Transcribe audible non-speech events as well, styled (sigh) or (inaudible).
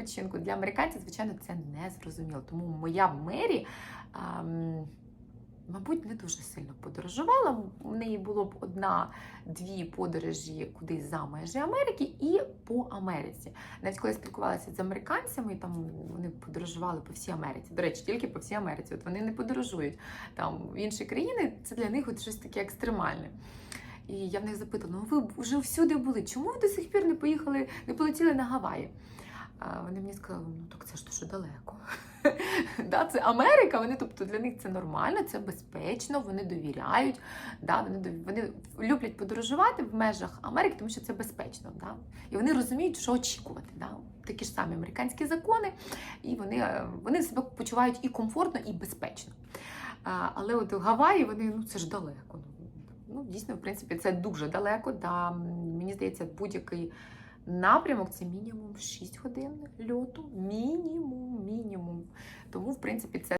відпочинку. Для американців, звичайно, це не зрозуміло. Тому моя Мері, ем, мабуть, не дуже сильно подорожувала. У неї було б одна-дві подорожі кудись за межі Америки і по Америці. Навіть коли я спілкувалася з американцями, там вони подорожували по всій Америці. До речі, тільки по всій Америці. От вони не подорожують там в інші країни. Це для них от щось таке екстремальне. І я в них запитала: ну ви вже всюди були. Чому ви до сих пір не поїхали, не полетіли на Гаваї? Вони мені сказали, ну так це ж дуже далеко. (laughs) да, це Америка, вони, тобто для них це нормально, це безпечно, вони довіряють. Да, вони, вони люблять подорожувати в межах Америки, тому що це безпечно. Да? І вони розуміють, що очікувати. Да? Такі ж самі американські закони, і вони, е, вони себе почувають і комфортно, і безпечно. А, але от Гаваї, вони ну це ж далеко. Ну, дійсно, в принципі, це дуже далеко. Да. Мені здається, будь-який напрямок це мінімум 6 годин льоту. Мінімум, мінімум. Тому, в принципі, це